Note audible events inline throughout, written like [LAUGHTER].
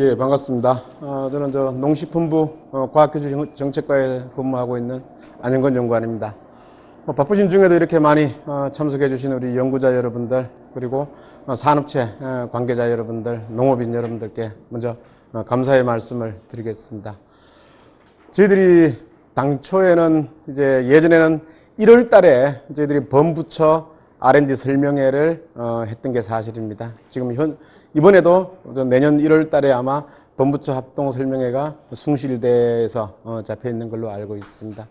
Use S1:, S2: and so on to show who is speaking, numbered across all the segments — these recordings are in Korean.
S1: 예, 반갑습니다. 어, 저는 저 농식품부 어, 과학기술 정- 정책과에 근무하고 있는 안영건 연구원입니다. 뭐 바쁘신 중에도 이렇게 많이 어, 참석해 주신 우리 연구자 여러분들 그리고 어, 산업체 어, 관계자 여러분들, 농업인 여러분들께 먼저 어, 감사의 말씀을 드리겠습니다. 저희들이 당초에는 이제 예전에는 1월 달에 저희들이 범부처 R&D 설명회를 어, 했던 게 사실입니다. 지금 현, 이번에도 저 내년 1월 달에 아마 범부처 합동 설명회가 숭실대에서 어, 잡혀 있는 걸로 알고 있습니다.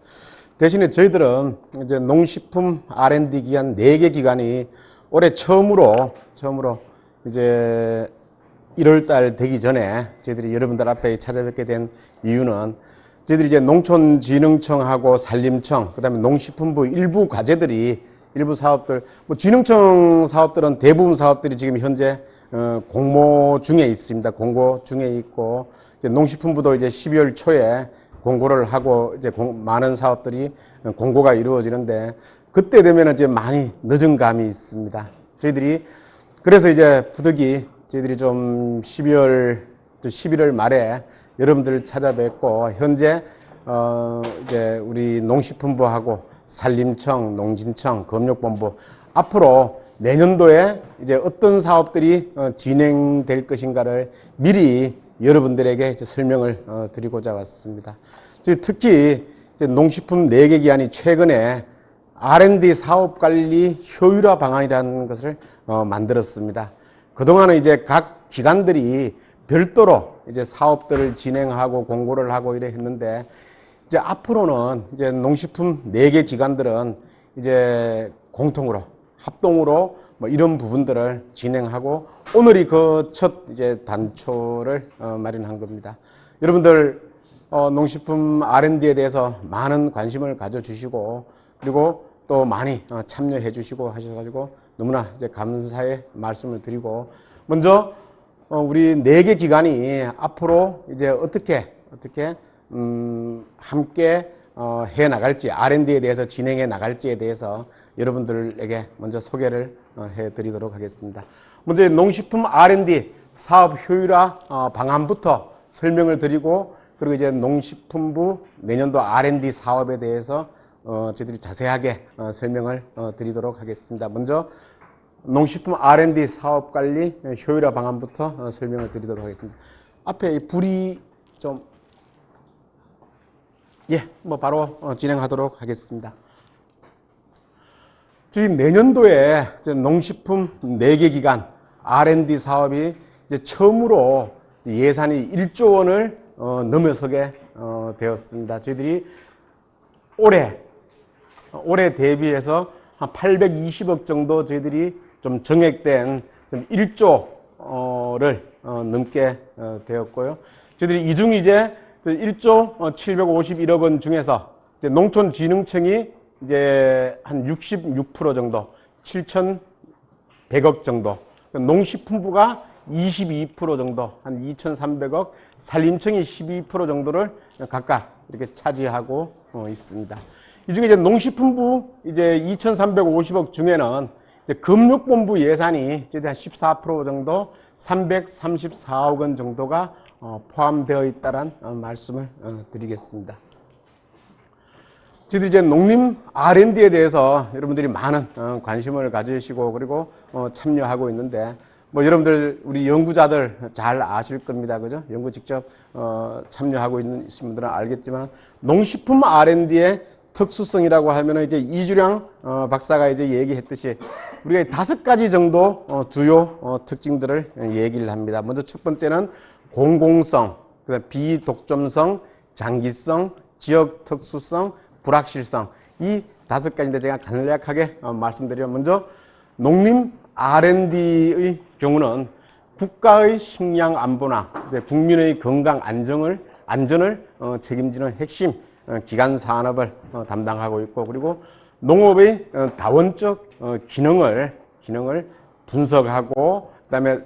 S1: 대신에 저희들은 이제 농식품 R&D 기간 4개 기간이 올해 처음으로, 처음으로 이제 1월 달 되기 전에 저희들이 여러분들 앞에 찾아뵙게 된 이유는 저희들이 이제 농촌진흥청하고 산림청, 그 다음에 농식품부 일부 과제들이 일부 사업들, 뭐 진흥청 사업들은 대부분 사업들이 지금 현재 어, 공모 중에 있습니다. 공고 중에 있고 농식품부도 이제 12월 초에 공고를 하고 이제 공- 많은 사업들이 어, 공고가 이루어지는데 그때 되면 이제 많이 늦은 감이 있습니다. 저희들이 그래서 이제 부득이 저희들이 좀 12월, 11월 말에 여러분들 찾아뵙고 현재 어 이제 우리 농식품부하고 산림청, 농진청, 검역본부 앞으로 내년도에 이제 어떤 사업들이 어, 진행될 것인가를 미리 여러분들에게 설명을 어, 드리고자 왔습니다. 특히 농식품 4개 기한이 최근에 R&D 사업 관리 효율화 방안이라는 것을 어, 만들었습니다. 그동안은 이제 각 기관들이 별도로 이제 사업들을 진행하고 공고를 하고 이래 했는데 이제 앞으로는 이제 농식품 네 개 기관들은 이제 공통으로 합동으로 뭐 이런 부분들을 진행하고 오늘이 그 첫 이제 단초를 어, 마련한 겁니다. 여러분들 어, 농식품 R&D에 대해서 많은 관심을 가져주시고 그리고 또 많이 어, 참여해 주시고 하셔가지고 너무나 이제 감사의 말씀을 드리고 먼저 어, 우리 네 개 기관이 앞으로 이제 어떻게 어떻게 음, 함께 어, 해 나갈지 R&D에 대해서 진행해 나갈지에 대해서 여러분들에게 먼저 소개를 어, 해 드리도록 하겠습니다. 먼저 농식품 R&D 사업 효율화 어, 방안부터 설명을 드리고 그리고 이제 농식품부 내년도 R&D 사업에 대해서 어, 저희들이 자세하게 어, 설명을 어, 드리도록 하겠습니다. 먼저 농식품 R&D 사업 관리 효율화 방안부터 어, 설명을 드리도록 하겠습니다. 앞에 이 불이 좀 예, 뭐 바로 어, 진행하도록 하겠습니다. 저희 내년도에 농식품 4개 기관 R&D 사업이 이제 처음으로 예산이 1조 원을 어, 넘어서게 어, 되었습니다. 저희들이 올해 올해 대비해서 한 820억 정도 저희들이 좀 정액된 좀 1조를 어, 넘게 어, 되었고요. 저희들이 이중 이제 1조 751억 원 중에서 농촌진흥청이 이제 한 66% 정도, 7,100억 정도, 농식품부가 22% 정도, 한 2,300억, 산림청이 12% 정도를 각각 이렇게 차지하고 어, 있습니다. 이 중에 이제 농식품부 이제 2,350억 중에는 금융본부 예산이 한 14% 정도, 334억 원 정도가 어, 포함되어 있다는 어, 말씀을 어, 드리겠습니다. 저희들이 이제 농림 R&D에 대해서 여러분들이 많은 어, 관심을 가지시고 그리고 어, 참여하고 있는데 뭐 여러분들 우리 연구자들 잘 아실 겁니다. 그죠? 연구 직접 어, 참여하고 있는 분들은 알겠지만 농식품 R&D의 특수성이라고 하면은 이제 이주량 어, 박사가 이제 얘기했듯이 우리가 다섯 가지 정도 어, 주요 어, 특징들을 얘기를 합니다. 먼저 첫 번째는 공공성, 그다음 비독점성, 장기성, 지역 특수성, 불확실성. 이 다섯 가지인데 제가 간략하게 어, 말씀드리면 먼저 농림 R&D의 경우는 국가의 식량 안보나 이제 국민의 건강 안정을 안전을 어, 책임지는 핵심 어, 기간 산업을 어, 담당하고 있고 그리고 농업의 어, 다원적 어, 기능을 기능을 분석하고 그다음에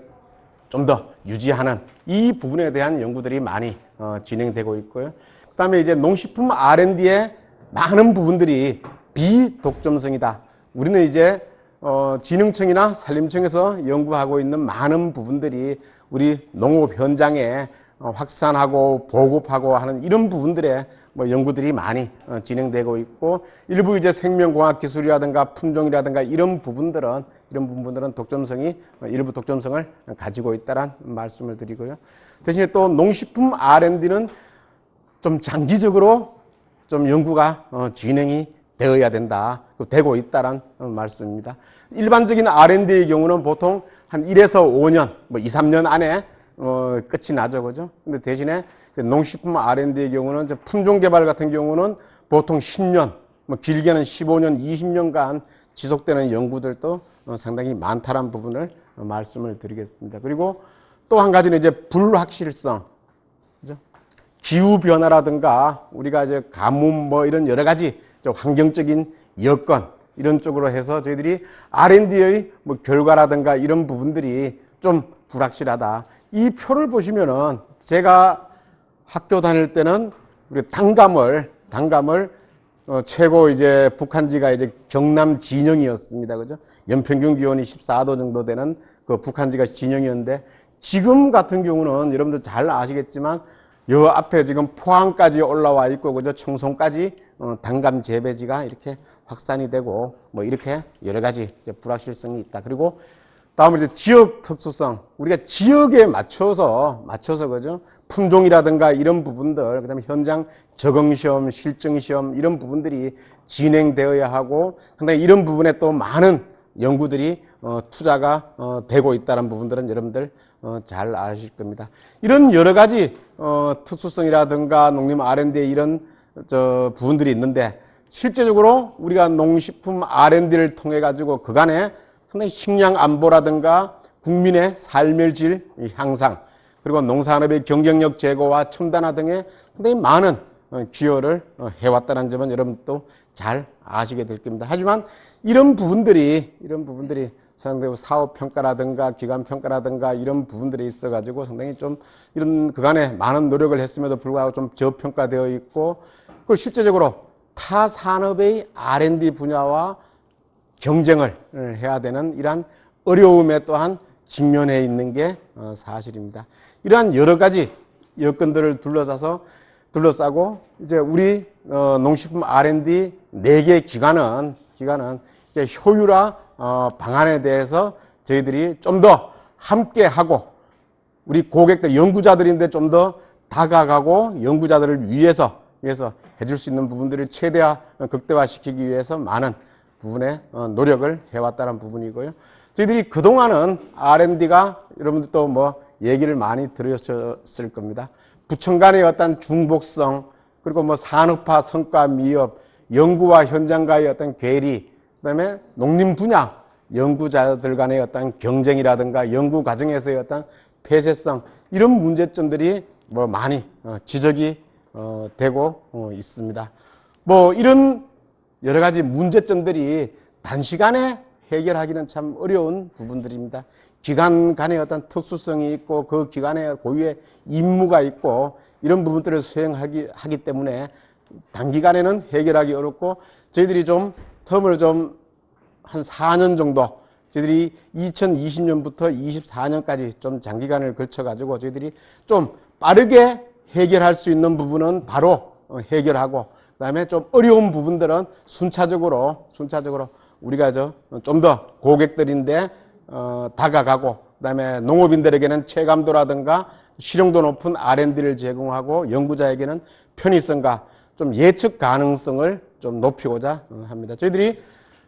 S1: 좀 더 유지하는 이 부분에 대한 연구들이 많이 어, 진행되고 있고요. 그 다음에 이제 농식품 R&D의 많은 부분들이 비독점성이다. 우리는 이제 어, 진흥청이나 산림청에서 연구하고 있는 많은 부분들이 우리 농업 현장에 어, 확산하고 보급하고 하는 이런 부분들에 뭐 연구들이 많이 어, 진행되고 있고 일부 이제 생명공학 기술이라든가 품종이라든가 이런 부분들은 이런 부분들은 독점성이 어, 일부 독점성을 가지고 있다란 말씀을 드리고요. 대신에 또 농식품 R&D는 좀 장기적으로 좀 연구가 어, 진행이 되어야 된다. 그 되고 있다란 어, 말씀입니다. 일반적인 R&D의 경우는 보통 한 1에서 5년, 뭐 2, 3년 안에 어, 끝이 나죠. 그죠? 근데 대신에 그 농식품 R&D의 경우는 품종 개발 같은 경우는 보통 10년, 뭐 길게는 15년, 20년간 지속되는 연구들도 어, 상당히 많다란 부분을 어, 말씀을 드리겠습니다. 그리고 또 한 가지는 이제 불확실성. 그죠? 기후 변화라든가 우리가 이제 가뭄 뭐 이런 여러 가지 저 환경적인 여건 이런 쪽으로 해서 저희들이 R&D의 뭐 결과라든가 이런 부분들이 좀 불확실하다. 이 표를 보시면은 제가 학교 다닐 때는 우리 단감을 단감을 어, 최고 이제 북한지가 이제 경남 진영이었습니다. 그죠? 연평균 기온이 14도 정도 되는 그 북한지가 진영이었는데 지금 같은 경우는 여러분들 잘 아시겠지만 요 앞에 지금 포항까지 올라와 있고 그죠? 청송까지 어, 단감 재배지가 이렇게 확산이 되고 뭐 이렇게 여러 가지 이제 불확실성이 있다. 그리고 다음으로 이제 지역 특수성. 우리가 지역에 맞춰서, 맞춰서, 그죠? 품종이라든가 이런 부분들, 그 다음에 현장 적응시험, 실증시험, 이런 부분들이 진행되어야 하고, 상당히 이런 부분에 또 많은 연구들이, 어, 투자가, 어, 되고 있다는 부분들은 여러분들, 어, 잘 아실 겁니다. 이런 여러 가지, 어, 특수성이라든가 농림 R&D 이런, 저, 부분들이 있는데, 실제적으로 우리가 농식품 R&D를 통해 가지고 그간에 상당히 식량 안보라든가 국민의 삶의 질 향상 그리고 농산업의 경쟁력 제고와 첨단화 등에 상당히 많은 어, 기여를 어, 해왔다는 점은 여러분 또 잘 아시게 될 겁니다. 하지만 이런 부분들이 이런 부분들이 상당히 사업 평가라든가 기관 평가라든가 이런 부분들이 있어 가지고 상당히 좀 이런 그간에 많은 노력을 했음에도 불구하고 좀 저평가되어 있고 그 실제적으로 타 산업의 R&D 분야와 경쟁을 해야 되는 이러한 어려움에 또한 직면해 있는 게 어, 사실입니다. 이러한 여러 가지 여건들을 둘러싸서 둘러싸고 이제 우리 어, 농식품 R&D 네개 기관은 기관은 이제 효율화 어, 방안에 대해서 저희들이 좀 더 함께 하고 우리 고객들 연구자들인데 좀 더 다가가고 연구자들을 위해서 위해서 해줄 수 있는 부분들을 최대화 극대화시키기 위해서 많은 부분에 어, 노력을 해왔다는 부분이고요. 저희들이 그동안은 R&D가 여러분들도 뭐 얘기를 많이 들으셨을 겁니다. 부천 간의 어떤 중복성, 그리고 뭐 산업화 성과 미흡, 연구와 현장과의 어떤 괴리, 그 다음에 농림 분야, 연구자들 간의 어떤 경쟁이라든가 연구 과정에서의 어떤 폐쇄성, 이런 문제점들이 뭐 많이 어, 지적이 어, 되고 있습니다. 뭐 이런 여러 가지 문제점들이 단시간에 해결하기는 참 어려운 부분들입니다. 기관 간의 어떤 특수성이 있고 그 기관의 고유의 임무가 있고 이런 부분들을 수행하기 하기 때문에 단기간에는 해결하기 어렵고 저희들이 좀 텀을 좀 한 4년 정도 저희들이 2020년부터 24년까지 좀 장기간을 걸쳐 가지고 저희들이 좀 빠르게 해결할 수 있는 부분은 바로 해결하고 그다음에 좀 어려운 부분들은 순차적으로 순차적으로 우리가 좀 더 고객들인데 어, 다가가고 그다음에 농업인들에게는 체감도라든가 실용도 높은 R&D를 제공하고 연구자에게는 편의성과 좀 예측 가능성을 좀 높이고자 어, 합니다. 저희들이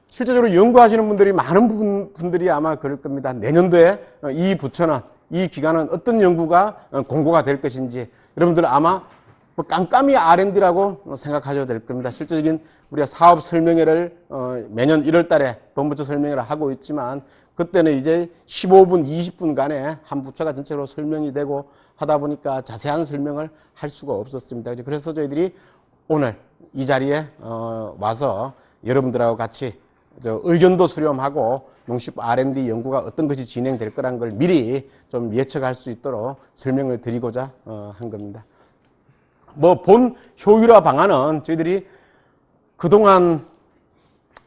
S1: 실제적으로 연구하시는 분들이 많은 분, 분들이 아마 그럴 겁니다. 내년도에 어, 이 부처는 이 기간은 어떤 연구가 어, 공고가 될 것인지 여러분들 아마 뭐 깜깜이 R&D라고 생각하셔도 될 겁니다. 실질적인 우리가 사업 설명회를 어, 매년 1월 달에 본부처 설명회를 하고 있지만 그때는 이제 15분, 20분간에 한 부처가 전체로 설명이 되고 하다 보니까 자세한 설명을 할 수가 없었습니다. 그래서 저희들이 오늘 이 자리에 어, 와서 여러분들하고 같이 의견도 수렴하고 농식 R&D 연구가 어떤 것이 진행될 거란 걸 미리 좀 예측할 수 있도록 설명을 드리고자 어, 한 겁니다. 뭐 본 효율화 방안은 저희들이 그동안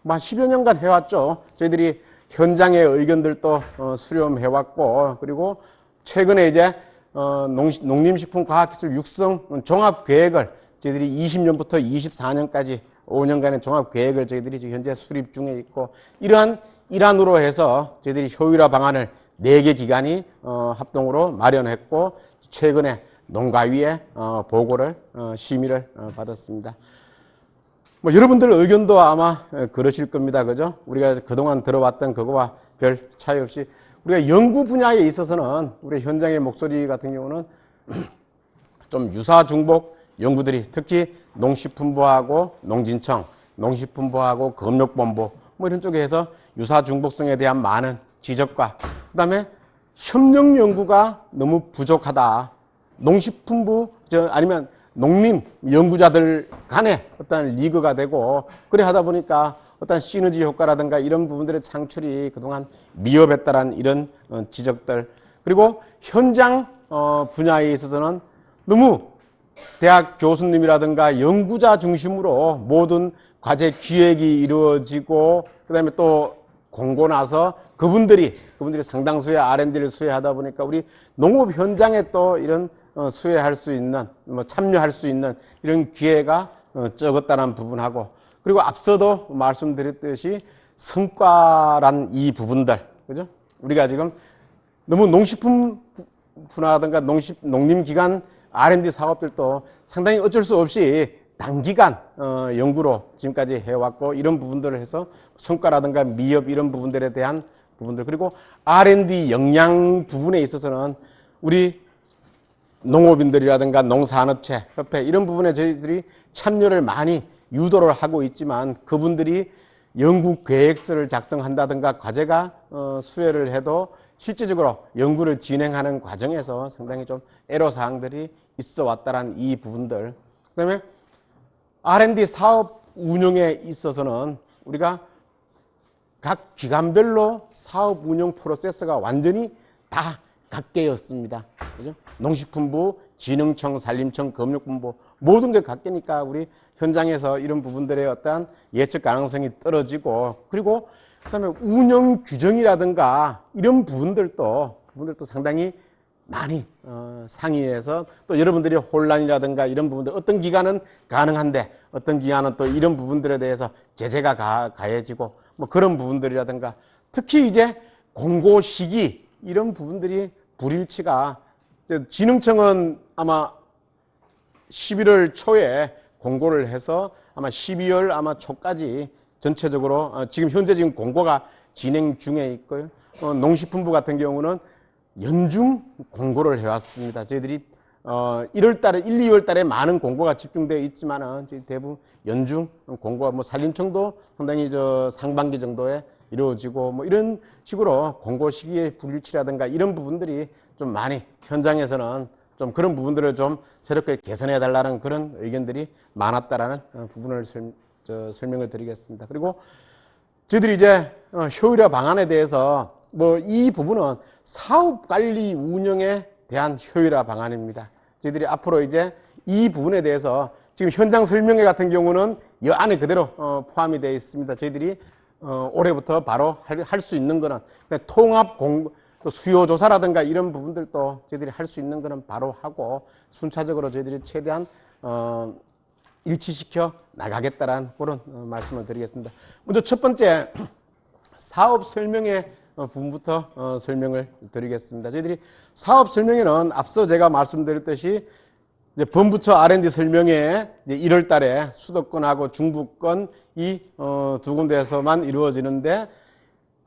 S1: 뭐 10여 년간 해왔죠. 저희들이 현장의 의견들도 어, 수렴해왔고 그리고 최근에 이제 어, 농, 농림식품과학기술 육성 종합계획을 저희들이 20년부터 24년까지 5년간의 종합계획을 저희들이 현재 수립 중에 있고 이러한 일환으로 해서 저희들이 효율화 방안을 4개 기관이 어, 합동으로 마련했고 최근에 농가위에 어, 보고를 어, 심의를 어, 받았습니다. 뭐 여러분들 의견도 아마 에, 그러실 겁니다. 그죠? 우리가 그동안 들어왔던 그거와 별 차이 없이 우리가 연구 분야에 있어서는 우리 현장의 목소리 같은 경우는 [CLEARS THROAT] 좀 유사 중복 연구들이 특히 농식품부하고 농진청, 농식품부하고 검역본부 뭐 이런 쪽에 해서 유사 중복성에 대한 많은 지적과 그다음에 협력 연구가 너무 부족하다. 농식품부 저 아니면 농림 연구자들 간에 어떤 리그가 되고 그래 하다 보니까 어떤 시너지 효과라든가 이런 부분들의 창출이 그동안 미흡했다라는 이런 어, 지적들. 그리고 현장 어, 분야에 있어서는 너무 대학 교수님이라든가 연구자 중심으로 모든 과제 기획이 이루어지고 그다음에 또 공고 나서 그분들이 그분들이 상당수의 R&D를 수행하다 보니까 우리 농업 현장에 또 이런 어, 수혜할 수 있는 뭐 참여할 수 있는 이런 기회가 어, 적었다는 부분하고 그리고 앞서도 말씀드렸듯이 성과란 이 부분들 그죠? 우리가 지금 너무 농식품 분야든가 농식 농림기관 R&D 사업들도 상당히 어쩔 수 없이 단기간 어, 연구로 지금까지 해왔고 이런 부분들을 해서 성과라든가 미흡 이런 부분들에 대한 부분들 그리고 R&D 역량 부분에 있어서는 우리 농업인들이라든가 농산업체 협회 이런 부분에 저희들이 참여를 많이 유도를 하고 있지만 그분들이 연구 계획서를 작성한다든가 과제가 어, 수혜를 해도 실질적으로 연구를 진행하는 과정에서 상당히 좀 애로 사항들이 있어 왔다란 이 부분들. 그다음에 R&D 사업 운영에 있어서는 우리가 각 기관별로 사업 운영 프로세스가 완전히 다 각계였습니다. 그죠? 농식품부, 진흥청, 산림청, 검역본부 모든 게 각계니까 우리 현장에서 이런 부분들의 어떠한 예측 가능성이 떨어지고 그리고 그다음에 운영 규정이라든가 이런 부분들도 부분들도 상당히 많이 어, 상의해서 또 여러분들이 혼란이라든가 이런 부분들 어떤 기간은 가능한데 어떤 기간은 또 이런 부분들에 대해서 제재가 가, 가해지고 뭐 그런 부분들이라든가 특히 이제 공고 시기 이런 부분들이 불일치가 진흥청은 아마 11월 초에 공고를 해서 아마 12월 아마 초까지 전체적으로 어, 지금 현재 지금 공고가 진행 중에 있고요. 어, 농식품부 같은 경우는 연중 공고를 해왔습니다. 저희들이 어 1월 달에 1, 2월 달에 많은 공고가 집중되어 있지만은 대부분 연중 공고가 뭐 산림청도 상당히 저 상반기 정도에 이루어지고 뭐 이런 식으로 공고 시기의 불일치라든가 이런 부분들이 좀 많이 현장에서는 좀 그런 부분들을 좀 새롭게 개선해 달라는 그런 의견들이 많았다라는 어, 부분을 설명을 드리겠습니다. 그리고 저희들이 이제 어, 효율화 방안에 대해서 뭐 이 부분은 사업 관리 운영에 대한 효율화 방안입니다. 저희들이 앞으로 이제 이 부분에 대해서 지금 현장 설명회 같은 경우는 이 안에 그대로 어, 포함이 되어 있습니다. 저희들이 어, 올해부터 바로 할 수 있는 거는 그냥 통합 공, 또 수요 조사라든가 이런 부분들도 저희들이 할 수 있는 거는 바로 하고 순차적으로 저희들이 최대한 어, 일치시켜 나가겠다라는 그런 어, 말씀을 드리겠습니다. 먼저 첫 번째 [CLEARS THROAT] 사업 설명회 어, 부분부터 어, 설명을 드리겠습니다. 저희들이 사업 설명회는 앞서 제가 말씀드렸듯이 이제 본부처 R&D 설명회 이제 1월 달에 수도권하고 중부권 이 어, 두 군데에서만 이루어지는데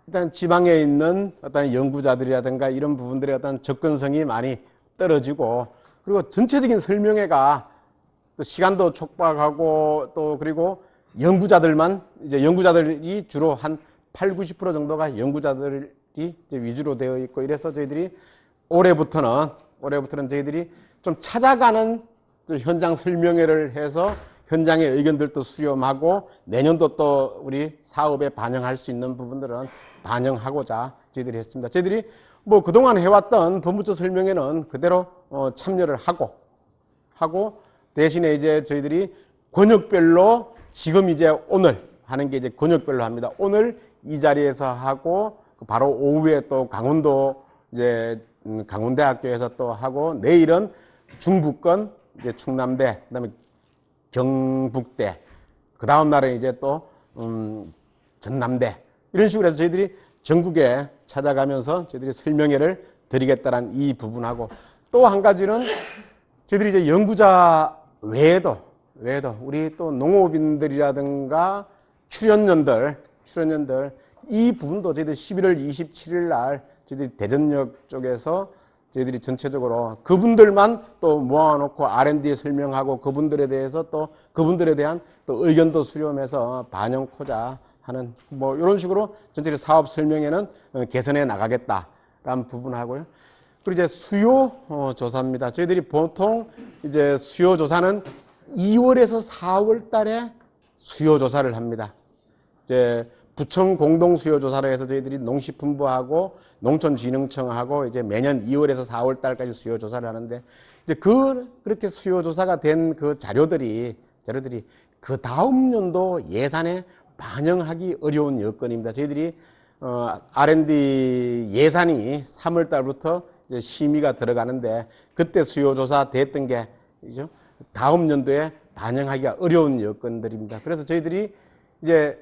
S1: 일단 지방에 있는 어떤 연구자들이라든가 이런 부분들의 어떤 접근성이 많이 떨어지고 그리고 전체적인 설명회가 또 시간도 촉박하고 또 그리고 연구자들만 이제 연구자들이 주로 한 8, 90% 정도가 연구자들이 이제 위주로 되어 있고 이래서 저희들이 올해부터는 올해부터는 저희들이 좀 찾아가는 또 현장 설명회를 해서 현장의 의견들도 수렴하고 내년도 또 우리 사업에 반영할 수 있는 부분들은 반영하고자 저희들이 했습니다. 저희들이 뭐 그동안 해왔던 본부처 설명회는 그대로 어, 참여를 하고 하고 대신에 이제 저희들이 권역별로 지금 이제 오늘 하는 게 이제 권역별로 합니다. 오늘 이 자리에서 하고 그 바로 오후에 또 강원도 이제 음, 강원대학교에서 또 하고 내일은 중부권 이제 충남대 그다음에 경북대 그 다음 날은 이제 또 음, 전남대. 이런 식으로 해서 저희들이 전국에 찾아가면서 저희들이 설명회를 드리겠다는 이 부분하고 또 한 가지는 저희들이 이제 연구자 외에도 외에도 우리 또 농업인들이라든가 출연연들 출연연들 이 부분도 저희들 11월 27일 날 저희들이 대전역 쪽에서 저희들이 전체적으로 그분들만 또 모아놓고 R&D 설명하고 그분들에 대해서 또 그분들에 대한 또 의견도 수렴해서 반영코자 하는 뭐 이런 식으로 전체적 사업 설명회는 어, 개선해 나가겠다라는 부분하고요. 그리고 이제 수요 어, 조사입니다. 저희들이 보통 이제 수요 조사는 2월에서 4월 달에 수요 조사를 합니다. 이제 부청 공동 수요 조사를 해서 저희들이 농식품부하고 농촌진흥청하고 이제 매년 2월에서 4월 달까지 수요 조사를 하는데 이제 그 그렇게 수요 조사가 된 그 자료들이 자료들이 그 다음 연도 예산에 반영하기 어려운 여건입니다. 저희들이 어, R&D 예산이 3월 달부터 이제 심의가 들어가는데 그때 수요 조사 됐던 게 그죠? 다음 연도에 반영하기가 어려운 여건들입니다. 그래서 저희들이 이제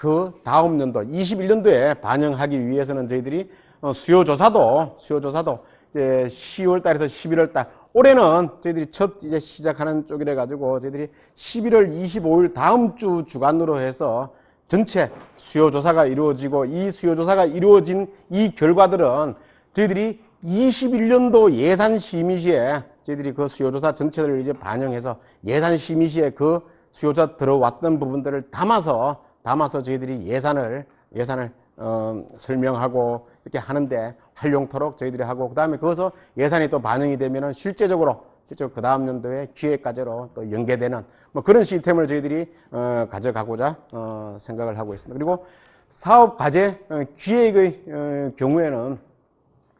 S1: 그 다음 연도 21년도에 반영하기 위해서는 저희들이 어, 수요 조사도 수요 조사도 이제 10월 달에서 11월 달 올해는 저희들이 첫 이제 시작하는 쪽이라 가지고 저희들이 11월 25일 다음 주 주간으로 해서 전체 수요 조사가 이루어지고 이 수요 조사가 이루어진 이 결과들은 저희들이 21년도 예산 심의 시에 저희들이 그 수요 조사 전체를 이제 반영해서 예산 심의 시에 그 수요 조사 들어왔던 부분들을 담아서 담아서 저희들이 예산을 예산을 어, 설명하고 이렇게 하는데 활용토록 저희들이 하고 그 다음에 거기서 예산이 또 반영이 되면은 실제적으로 실제로 그 다음 연도에 기획 과제로 또 연계되는 뭐 그런 시스템을 저희들이 어, 가져가고자 어, 생각을 하고 있습니다. 그리고 사업 과제 어, 기획의 어, 경우에는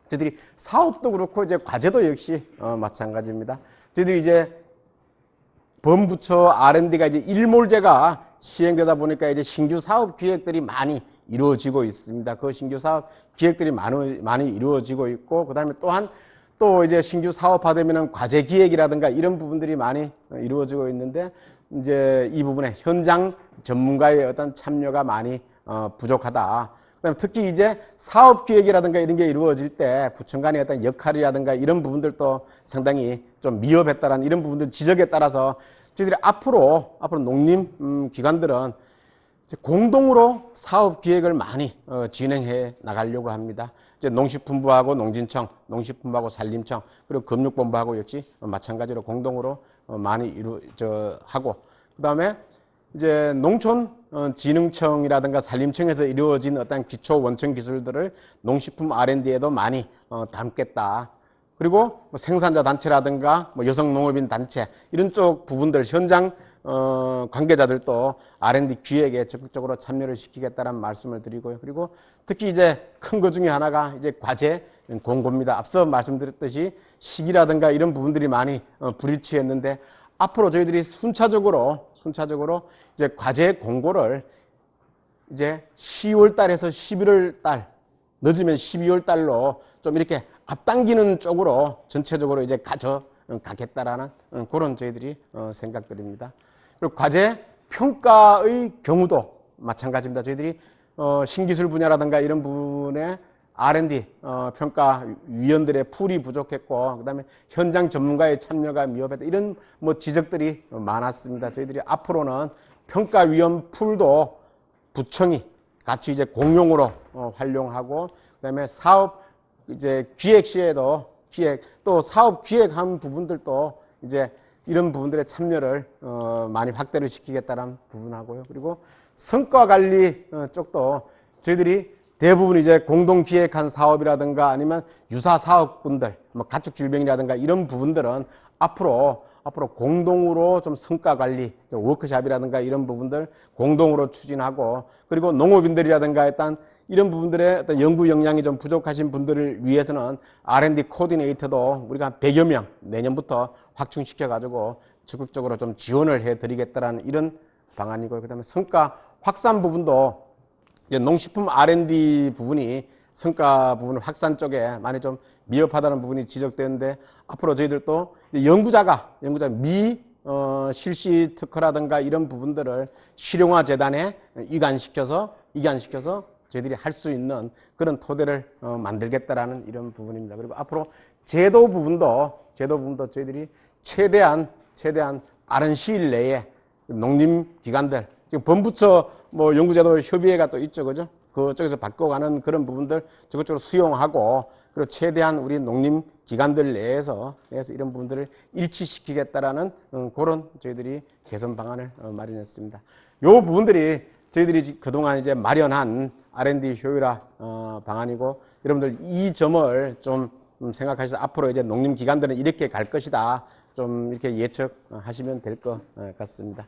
S1: 저희들이 사업도 그렇고 이제 과제도 역시 어, 마찬가지입니다. 저희들이 이제 범부처 R&D가 이제 일몰제가 시행되다 보니까 이제 신규 사업 기획들이 많이 이루어지고 있습니다. 그 신규 사업 기획들이 많이, 많이 이루어지고 있고, 그 다음에 또한 또 이제 신규 사업화되면은 과제 기획이라든가 이런 부분들이 많이 이루어지고 있는데, 이제 이 부분에 현장 전문가의 어떤 참여가 많이 어, 부족하다. 그다음 특히 이제 사업 기획이라든가 이런 게 이루어질 때 부천 간의 어떤 역할이라든가 이런 부분들도 상당히 좀 미흡했다라는 이런 부분들 지적에 따라서 저희들이 앞으로 앞으로 농림 음, 기관들은 공동으로 사업 기획을 많이 어, 진행해 나가려고 합니다. 이제 농식품부하고 농진청, 농식품부하고 산림청 그리고 금육본부하고 역시 마찬가지로 공동으로 어, 많이 이루 저 하고 그다음에 이제 농촌 어, 진흥청이라든가 산림청에서 이루어진 어떤 기초 원천 기술들을 농식품 R&D에도 많이 어, 담겠다. 그리고 뭐 생산자 단체라든가 뭐 여성 농업인 단체 이런 쪽 부분들 현장 어, 관계자들도 R&D 기획에 적극적으로 참여를 시키겠다는 말씀을 드리고요. 그리고 특히 이제 큰것 중에 하나가 이제 과제 공고입니다. 앞서 말씀드렸듯이 시기라든가 이런 부분들이 많이 어, 불일치했는데 앞으로 저희들이 순차적으로 순차적으로 이제 과제 공고를 이제 10월 달에서 11월 달 늦으면 12월 달로 좀 이렇게 앞당기는 쪽으로 전체적으로 이제 가져 가겠다라는 그런 저희들이 어, 생각들입니다. 그리고 과제 평가의 경우도 마찬가지입니다. 저희들이 어, 신기술 분야라든가 이런 부분에 R&D 어, 평가 위원들의 풀이 부족했고 그다음에 현장 전문가의 참여가 미흡했다 이런 뭐 지적들이 많았습니다. 저희들이 앞으로는 평가 위원 풀도 부청이 같이 이제 공용으로 어, 활용하고 그다음에 사업 이제 기획 시에도 기획 또 사업 기획한 부분들도 이제 이런 부분들의 참여를 어, 많이 확대를 시키겠다는 부분하고요. 그리고 성과 관리 어, 쪽도 저희들이 대부분 이제 공동 기획한 사업이라든가 아니면 유사 사업분들, 뭐 가축 질병이라든가 이런 부분들은 앞으로 앞으로 공동으로 좀 성과 관리, 워크샵이라든가 이런 부분들 공동으로 추진하고 그리고 농업인들이라든가 일단 이런 부분들의 어떤 연구 역량이 좀 부족하신 분들을 위해서는 R&D 코디네이터도 우리가 한 100여 명 내년부터 확충시켜 가지고 적극적으로 좀 지원을 해 드리겠다라는 이런 방안이고요. 그다음에 성과 확산 부분도 이제 농식품 R&D 부분이 성과 부분 확산 쪽에 많이 좀 미흡하다는 부분이 지적되는데 앞으로 저희들도 연구자가 연구자 미 어, 실시 특허라든가 이런 부분들을 실용화 재단에 이관시켜서 이관시켜서 저희들이 할 수 있는 그런 토대를 어, 만들겠다라는 이런 부분입니다. 그리고 앞으로 제도 부분도 제도 부분도 저희들이 최대한 최대한 빠른 시일 내에 농림 기관들 지금 범부처 뭐 연구자도 협의회가 또 있죠, 그죠? 그쪽에서 바꿔가는 그런 부분들 적극적으로 수용하고 그리고 최대한 우리 농림 기관들 내에서 내에서 이런 부분들을 일치시키겠다라는 어, 그런 저희들이 개선 방안을 어, 마련했습니다. 요 부분들이 저희들이 지- 그동안 이제 마련한 R&D 효율화 어, 방안이고 여러분들 이 점을 좀 음, 생각하셔서 앞으로 이제 농림 기관들은 이렇게 갈 것이다. 좀 이렇게 예측하시면 될 것 같습니다.